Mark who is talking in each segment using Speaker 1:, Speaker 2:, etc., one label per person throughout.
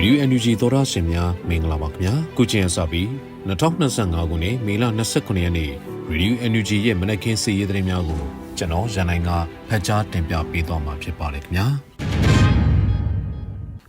Speaker 1: Radio NUG သောရရှင်များမင်္ဂလာပါခင်ဗျာခုချိန်စပြီး2025ခုနှစ်မေလ29ရက်နေ့ Radio NUG ရဲ့မနက်ခင်းစီးရီးသတင်းများကိုကျွန်တော်ရန်နိုင်ကဖတ်ကြားတင်ပြပေးသွားမှာဖြစ်ပါတယ်ခင်ဗျာ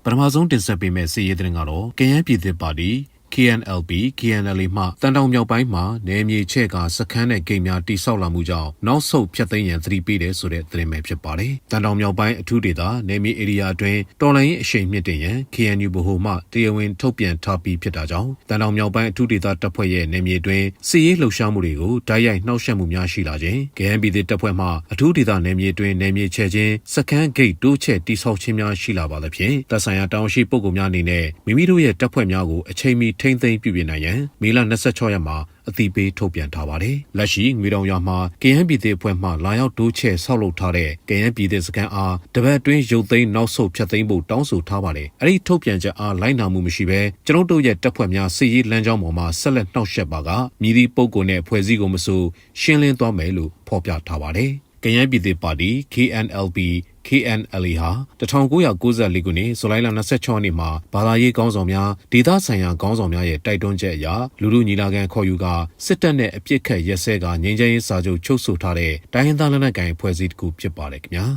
Speaker 1: ပထမဆုံးတင်ဆက်ပေးမယ့်စီးရီးသတင်းကတော့ကရန်ပြည်သစ်ပါတီ KNLB KNL မှတန်တောင်မြောက်ပိုင်းမှာနယ်မြေချဲ့ကစခန်းနဲ့ဂိတ်များတိစောက်လာမှုကြောင့်နောက်ဆုတ်ဖျက်သိမ်းရန်သတိပေးတယ်ဆိုတဲ့သတင်းပဲဖြစ်ပါတယ်။တန်တောင်မြောက်ပိုင်းအထူးဒေသနယ်မြေဧရိယာအတွင်းတော်လိုင်းရင်အရှိန်မြင့်တင်ရန် KNU ဗဟိုမှတရားဝင်ထုတ်ပြန်ထားပြီးဖြစ်တာကြောင့်တန်တောင်မြောက်ပိုင်းအထူးဒေသတပ်ဖွဲ့ရဲ့နယ်မြေအတွင်းစစ်ရေးလှုပ်ရှားမှုတွေကိုဓာတ်ရိုက်နှောက်ယှက်မှုများရှိလာခြင်း KNB တပ်ဖွဲ့မှအထူးဒေသနယ်မြေအတွင်းနယ်မြေချဲ့ခြင်းစခန်းဂိတ်တိုးချဲ့တိစောက်ခြင်းများရှိလာပါသဖြင့်တပ်ဆိုင်ရာတောင်ရှိပုဂ္ဂိုလ်များအနေနဲ့မိမိတို့ရဲ့တပ်ဖွဲ့များကိုအချိန်မီထိမ့်သိမ်းပြုပြင်နိုင်ရန်မေလ26ရက်မှာအသိပေးထုတ်ပြန်ထားပါတယ်။လက်ရှိငွေတောင်ရွာမှာကရန်ပြည်သေးအဖွဲ့မှလာရောက်တိုးချဲ့ဆောက်လုပ်ထားတဲ့ကရန်ပြည်သေးစခန်းအားတပတ်အတွင်းရုပ်သိမ်းနောက်ဆုတ်ဖျက်သိမ်းဖို့တောင်းဆိုထားပါတယ်။အဲ့ဒီထုတ်ပြန်ချက်အားလိုက်နာမှုမရှိဘဲကျွန်ုပ်တို့ရဲ့တပ်ဖွဲ့များစစ်ရေးလမ်းကြောင်းပေါ်မှာဆက်လက်နှောက်ယှက်ပါကမြည်သည့်ပုံကိုနဲ့ဖွဲ့စည်းကိုမဆိုရှင်းလင်းသွားမယ်လို့ဖော်ပြထားပါတယ်။ကရန်ပြည်သေးပါတီ KNLB KNLA ဟာ1994ခုနှစ်ဇူလိုင်လ26ရက်နေ့မှာဘာသာရေးကောင်းဆောင်များဒေသဆိုင်ရာကောင်းဆောင်များရဲ့တိုက်တွန်းချက်အရလူလူညီလာခံခေါ်ယူကစစ်တပ်နဲ့အပြစ်ခတ်ရက်စဲကငြိမ်းချမ်းရေးစာချုပ်ချုပ်ဆိုထားတဲ့တိုင်းရင်းသားလက်နက်ကိုင်ဖွဲ့စည်းတစ်ခုဖြစ်ပါတယ်ခင်ဗျာ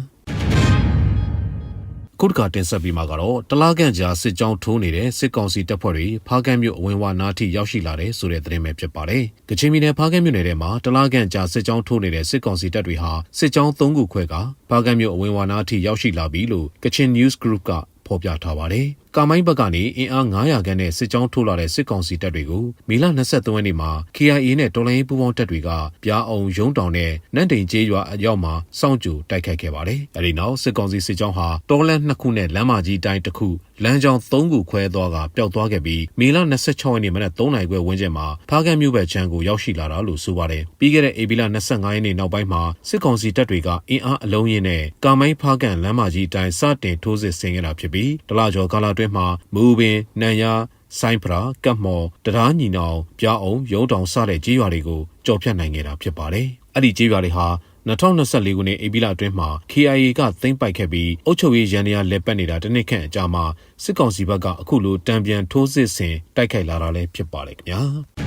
Speaker 1: ခုတကတင်ဆက်ပြီးမှာကတော့တလားကန်ကြားစစ်ကြောင်းထိုးနေတဲ့စစ်ကောင်စီတပ်ဖွဲ့တွေဖားကန့်မြို့အဝင်ဝနာထိရောက်ရှိလာတဲ့ဆိုတဲ့သတင်းပဲဖြစ်ပါတယ်။ကချင်ပြည်နယ်ဖားကန့်မြို့နယ်ထဲမှာတလားကန်ကြားစစ်ကြောင်းထိုးနေတဲ့စစ်ကောင်စီတပ်တွေဟာစစ်ကြောင်း၃ခုခွဲကဖားကန့်မြို့အဝင်ဝနာထိရောက်ရှိလာပြီလို့ Kachin News Group ကဖော်ပြထားပါတယ်။ ကာမိုင်းဘက်ကနေအင်အား900ခန်းနဲ့စစ်ကြောင်းထိုးလာတဲ့စစ်ကောင်စီတပ်တွေကိုမေလ23ရက်နေ့မှာ KIA နဲ့တော်လိုင်းပူးပေါင်းတပ်တွေကပြားအောင်ရုံးတောင်နဲ့နန့်တိန်ကျေးရွာအရောက်မှာစောင့်ကြိုတိုက်ခိုက်ခဲ့ပါတယ်။အဲဒီနောက်စစ်ကောင်စီစစ်ကြောင်းဟာတော်လန်နှစ်ခုနဲ့လမ်းမကြီးတိုင်းတစ်ခုလမ်းကြောင်း၃ခုခွဲသွားကပျောက်သွားခဲ့ပြီးမေလ26ရက်နေ့မနက်3နာရီခွဲဝန်းကျင်မှာဖားကန့်မြို့ဘက်ခြမ်းကိုရောက်ရှိလာတာလို့ဆိုပါတယ်။ပြီးခဲ့တဲ့ဧပြီလ25ရက်နေ့နောက်ပိုင်းမှာစစ်ကောင်စီတပ်တွေကအင်အားအလုံးရင်းနဲ့ကာမိုင်းဖားကန့်လမ်းမကြီးတိုင်းစတင်ထိုးစစ်ဆင်ခဲ့တာဖြစ်ပြီးတလကျော်ကာလအတွင်းမှာမူပင်နန်ယာဆိုင်ဖရာကတ်မော်တရားညီနောင်ပြားအောင်ရုံးတောင်စတဲ့ကြေးရွာတွေကိုကြော်ဖြတ်နိုင်ခဲ့တာဖြစ်ပါတယ်။အဲ့ဒီကြေးရွာတွေဟာ2024ခုနှစ်ဧပြီလအတွင်းမှာ KIA ကသိမ်းပိုက်ခဲ့ပြီးအုပ်ချုပ်ရေးရန်ရာလက်ပတ်နေတာတနစ်ခန့်အကြာမှာစစ်ကောင်စီဘက်ကအခုလိုတံပြန်ထိုးစစ်ဆင်တိုက်ခိုက်လာတာလည်းဖြစ်ပါတယ်ခင်ဗျာ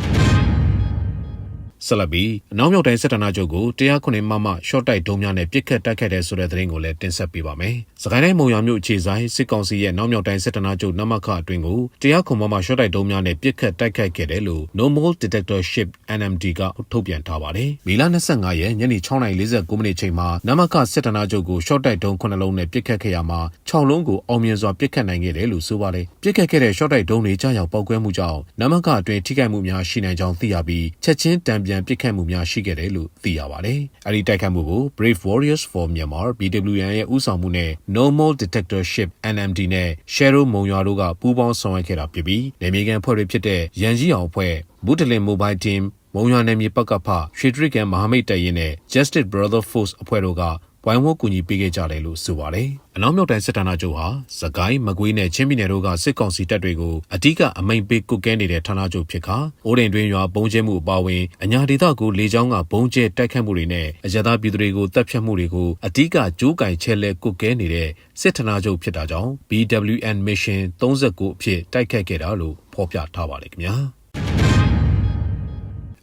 Speaker 1: ဆက်လက်ပြီးအနောက်မြောက်တိုင်းစစ်ဌာနချုပ်ကိုတရားခွင်မမရှော့တိုက်ဒုံများနဲ့ပြစ်ခတ်တိုက်ခိုက်တဲ့ဆိုတဲ့သတင်းကိုလည်းတင်ဆက်ပေးပါမယ်။စကိုင်းတိုင်းမုံရွာမြို့အခြေဆိုင်စစ်ကောင်စီရဲ့နောက်မြောက်တိုင်းစစ်ဌာနချုပ်နမခအတွင်းကိုတရားခွင်မမရှော့တိုက်ဒုံများနဲ့ပြစ်ခတ်တိုက်ခိုက်ခဲ့တယ်လို့ Normal Detector Ship NMD ကထုတ်ပြန်ထားပါတယ်။မေလ25ရက်ညနေ6:49မိနစ်ချိန်မှာနမခစစ်ဌာနချုပ်ကိုရှော့တိုက်ဒုံ9လုံးနဲ့ပြစ်ခတ်ခဲ့ရမှာ6လုံးကိုအောင်မြင်စွာပြစ်ခတ်နိုင်ခဲ့တယ်လို့ဆိုပါတယ်။ပြစ်ခတ်ခဲ့တဲ့ရှော့တိုက်ဒုံတွေကြောက်ရောက်ပောက်ကွဲမှုကြောင့်နမခအတွင်းထိခိုက်မှုများရှိနိုင်ကြောင်းသိရပြီးချက်ချင်းတံပြန်ပစ်ခတ်မှုများရှိခဲ့တယ်လို့သိရပါတယ်။အဲဒီတိုက်ခတ်မှုကို Brave Warriors for Myanmar BWN ရဲ့ဦးဆောင်မှုနဲ့ Normal Detector Ship NMD နဲ့ Shadow မုံရွာတို့ကပူးပေါင်းဆောင်ရွက်ခဲ့တာဖြစ်ပြီးနေမြေကန်ဖွဲ့တွေဖြစ်တဲ့ရန်ကြီးအောင်ဖွဲ့ဘူတလင် Mobile Team မုံရွာနယ်မြေပကဖရွှေတရကန်မဟာမိတ်တပ်ရင်းနဲ့ Justice Brother Force အဖွဲ့တို့က ဝိုင်းဝန်းကူညီပေးခဲ့ကြတယ်လို့ဆိုပါတယ်။အနောက်မြောက်တိုင်းစစ်ဌာနချုပ်ဟာစကိုင်းမကွေးနဲ့ချင်းပြည်နယ်တို့ကစစ်ကောင်စီတပ်တွေကိုအ धिक အမိန်ပေးကုတ်ကဲနေတဲ့ဌာနချုပ်ဖြစ်ခါအိုးရင်တွင်ရွာဘုံကျဲမှုအပါအဝင်အညာဒေသကိုလေကြောင်းကဘုံကျဲတိုက်ခတ်မှုတွေနဲ့အရသာပြည်သူတွေကိုတပ်ဖြတ်မှုတွေကိုအ धिक ကြိုးကင်ချဲလဲကုတ်ကဲနေတဲ့စစ်ဌာနချုပ်ဖြစ်တာကြောင့် BWN Mission 39အဖြစ်တိုက်ခတ်ခဲ့တာလို့ဖော်ပြထားပါတယ်ခင်ဗျာ။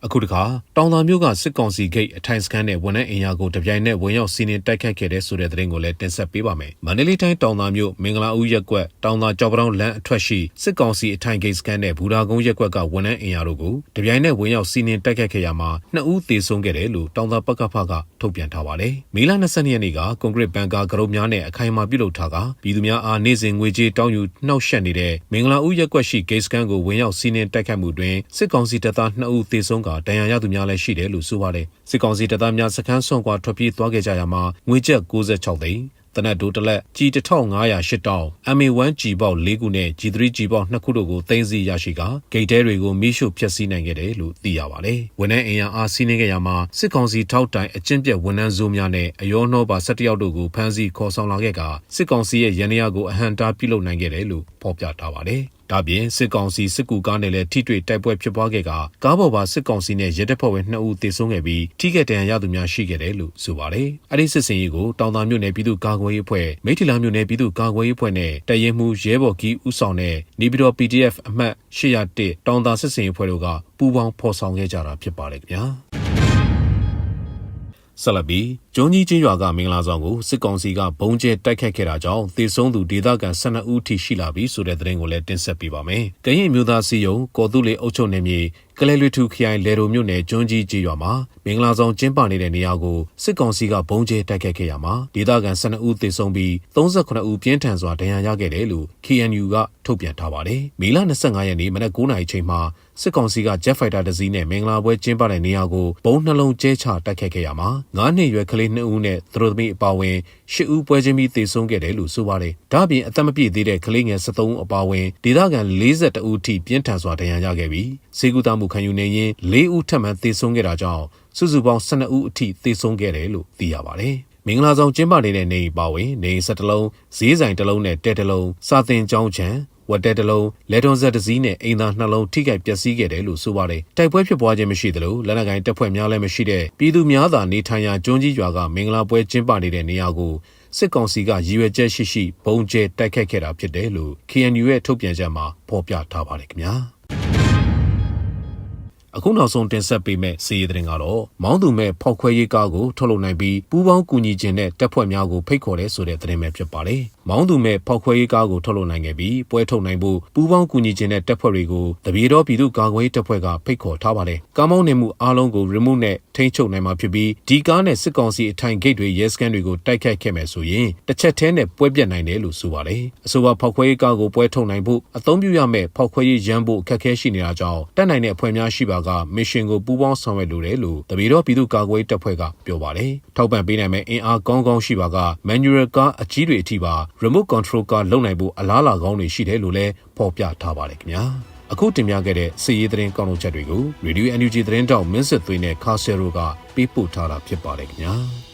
Speaker 1: အခုတခါတောင်သာမြို့ကစစ်ကောင်စီဂိတ်အထိုင်စခန်းနဲ့ဝန်ထမ်းအင်အားကိုတပြိုင်နက်ဝင်ရောက်စီးနင်းတိုက်ခတ်ခဲ့တဲ့ဆိုတဲ့သတင်းကိုလည်းတင်ဆက်ပေးပါမယ်။မန္တလေးတိုင်းတောင်သာမြို့မင်္ဂလာဦးရက်ကွက်တောင်သာကြောက်ပတောင်းလမ်းအထွက်ရှိစစ်ကောင်စီအထိုင်ဂိတ်စခန်းနဲ့ဘူဒါကုန်းရက်ကွက်ကဝန်ထမ်းအင်အားတို့ကိုတပြိုင်နက်ဝင်ရောက်စီးနင်းတိုက်ခတ်ခဲ့ရမှာနှစ်ဦးသေဆုံးခဲ့တယ်လို့တောင်သာပကဖက ထုတ်ပြန်ထားပါတယ်။မေလ22ရက်နေ့ကကွန်ကရစ်ဘန်ကာကရုံများနဲ့အခိုင်အမာပြုလုပ်ထားကပြည်သူများအားနေ့စဉ်ငွေကြေးတောင်းယူနှောက်ယှက်နေတဲ့မင်္ဂလာဦးရက်ကွက်ရှိဂိတ်စခန်းကိုဝင်ရောက်စီးနင်းတိုက်ခတ်မှုတွင်စစ်ကောင်စီတပ်သား2ဦးသေဆုံးကဒဏ်ရာရသူများလည်းရှိတယ်လို့ဆိုပါတယ်စစ်ကောင်စီတပ်သားများစခန်းဆွန့်ခွာထွက်ပြေးသွားခဲ့ကြရမှာငွေကျပ်66သိန်း တနက်ဒိုတလက်ကြီး1508တောင်း MA1 ကြီးပေါက်၄ခုနဲ့ G3 ကြီးပေါက်2ခုတို့ကိုသိမ်းဆည်းရရှိကဂိတ်တဲတွေကိုမိရှုဖျက်ဆီးနိုင်ခဲ့တယ်လို့သိရပါတယ်။ဝန်ထမ်းအင်အားအားစီးနှင်းခဲ့ရမှာစစ်ကောင်စီထောက်တိုင်အကျင့်ပြတ်ဝန်ထမ်းစုများနဲ့အယောနှောပါ17ယောက်တို့ကိုဖမ်းဆီးခေါ်ဆောင်လာခဲ့ကစစ်ကောင်စီရဲ့ရန်ရာကိုအဟံတားပြုလုပ်နိုင်ခဲ့တယ်လို့ ဖော်ပြထားပါတယ်။ဒါ့ပြင်စစ်ကောင်စီစစ်ကူကားနဲ့လည်းထိတွေ့တိုက်ပွဲဖြစ်ပွားခဲ့ကကားပေါ်ပါစစ်ကောင်စီနဲ့ရဲတပ်ဖွဲ့ဝင်2ဦးသေဆုံးခဲ့ပြီးထိခိုက်ဒဏ်ရာရသူများရှိခဲ့တယ်လို့ဆိုပါတယ်။အဲ့ဒီစစ်စင်ရေးကိုတောင်သာမြို့နယ်ပြည်သူ့ကာကွယ်ရေးအဖွဲ့မိထီလာမြို့နယ်ပြည်သူ့ကာကွယ်ရေးအဖွဲ့နဲ့တရင်မှုရဲဘော်ကြီးဦးဆောင်တဲ့နေပြည်တော် PDF အမှတ်801တောင်သာစစ်စင်ရေးအဖွဲ့တို့ကပူးပေါင်းဖော်ဆောင်ခဲ့ကြတာဖြစ်ပါတယ်ခင်ဗျာ။ ဆက်လက်ပြီးကျွန်းကြီးချင်းရွာကမင်္ဂလာဆောင်ကိုစစ်ကောင်စီကဘုံကျဲတိုက်ခတ်ခဲ့တာကြောင့်သေဆုံးသူဒေသခံ12ဦးထိရှိလာပြီဆိုတဲ့သတင်းကိုလည်းတင်ဆက်ပေးပါမယ်။ကရင်မျိုးသားစီယုံကော်တူလေအုပ်ချုပ်နေမြေကလဲလွေထူခရိုင်လေရိုမြို့နယ်ကျွန်းကြီးကြီးရွာမှာမင်္ဂလာဆောင်ကျင်းပနေတဲ့နေရာကိုစစ်ကောင်စီကဘုံကျဲတိုက်ခတ်ခဲ့ရမှာဒေသခံ12ဦးသေဆုံးပြီး38ဦးပြင်းထန်စွာဒဏ်ရာရခဲ့တယ်လို့ KNU ကထုတ်ပြန်ထားပါတယ်။မေလ25ရက်နေ့မနက်9:00နာရီချိန်မှာစစ်ကောင်စီက Jet Fighter တစ်စီးနဲ့မင်္ဂလာပွဲကျင်းပတဲ့နေရာကိုဘုံနှလုံးကျဲချတိုက်ခတ်ခဲ့ရမှာ9နှစ်ရွယ်ကလေး2ဦးနဲ့သူတို့သမီးအပါအဝင်10ဦးပွဲချင်းပြီးသေဆုံးခဲ့တယ်လို့ဆိုပါတယ်။ဒါ့အပြင်အသက်မပြည့်သေးတဲ့ကလေးငယ်73ဦးအပါအဝင်ဒေသခံ42ဦးထိပြင်းထန်စွာဒဏ်ရာရခဲ့ပြီးစေကူတာမှုခံယူနေရင်4ဦးထပ်မံသေဆုံးခဲ့တာကြောင့်စုစုပေါင်း12ဦးအထိသေဆုံးခဲ့တယ်လို့သိရပါတယ်။မင်္ဂလာဆောင်ကျင်းပနေတဲ့နေပါဝင်နေဆက်တလုံးဈေးဆိုင်တလုံးနဲ့တဲတလုံးစာသင်ကျောင်းချံဝတ်တဲတလုံးလေတွန်ဆက်တစ်စီးနဲ့အိမ်သာနှလုံးထိခိုက်ပျက်စီးခဲ့တယ်လို့ဆိုပါတယ်တိုက်ပွဲဖြစ်ပွားခြင်းမရှိသလိုလက်နက်ကိုင်တပ်ဖွဲ့များလည်းမရှိတဲ့ပြည်သူများသာနေထိုင်ရာကျွန်းကြီးရွာကမင်္ဂလာပွဲကျင်းပနေတဲ့နေရာကိုစစ်ကောင်စီကရည်ရွယ်ချက်ရှိရှိဘုံကျဲတိုက်ခတ်ခဲ့တာဖြစ်တယ်လို့ KNU ရဲ့ထုတ်ပြန်ချက်မှာဖော်ပြထားပါတယ်ခင်ဗျာ အခုနောက်ဆုံးတင်ဆက်ပေးမယ့်စီးရီးသတင်းကတော့မောင်းသူမဲ့ဖောက်ခွဲရေးကားကိုထုတ်လုပ်နိုင်ပြီးပူးပေါင်းကူညီခြင်းနဲ့တပ်ဖွဲ့များကိုဖိတ်ခေါ်တဲ့ဆိုတဲ့သတင်းပဲဖြစ်ပါတယ်။မောင်းသူမဲ့ဖောက်ခွဲရေးကားကိုထုတ်လုပ်နိုင်ခဲ့ပြီးပွဲထုတ်နိုင်ဖို့ပူးပေါင်းကူညီခြင်းနဲ့တပ်ဖွဲ့တွေကိုတပြေတော်ပြည်သူ့ကာကွယ်ရေးတပ်ဖွဲ့ကဖိတ်ခေါ်ထားပါတယ်။ကားမောင်းနေမှုအားလုံးကို remote နဲ့ထိန်းချုပ်နိုင်မှာဖြစ်ပြီးဒီကားနဲ့စစ်ကောင်စီအထိုင်ဂိတ်တွေရဲစခန်းတွေကိုတိုက်ခိုက်ခဲ့မယ်ဆိုရင်တစ်ချက်တည်းနဲ့ပွဲပြတ်နိုင်တယ်လို့ဆိုပါတယ်။အဆိုပါဖောက်ခွဲရေးကားကိုပွဲထုတ်နိုင်ဖို့အသုံးပြုရမယ့်ဖောက်ခွဲရေးရန်ဖို့အခက်အခဲရှိနေတာကြောင့်တက်နိုင်တဲ့အဖွဲ့များရှိပါကမစ်ရှင်ကိုပူးပေါင်းဆောင်ရွက်လိုတယ်လို့တပီတော့ပြည်သူ့ကာကွယ်ရေးတပ်ဖွဲ့ကပြောပါတယ်။ထောက်ပံ့ပေးနိုင်မယ့်အင်အားကောင်းကောင်းရှိပါက manual ကားအကြီးတွေအထိပါ remote control ကားလုံနိုင်ဖို့အလားအလာကောင်းတွေရှိတယ်လို့လည်းဖော်ပြထားပါတယ်ခင်ဗျာ။အခုတင်ပြခဲ့တဲ့စီရေးသတင်းကောက်နှုတ်ချက်တွေကို Radio NUG သတင်းတောက်မင်းစစ်သွေးနဲ့ခါဆယ်ရိုကပေးပို့ထားတာဖြစ်ပါတယ်ခင်ဗျာ။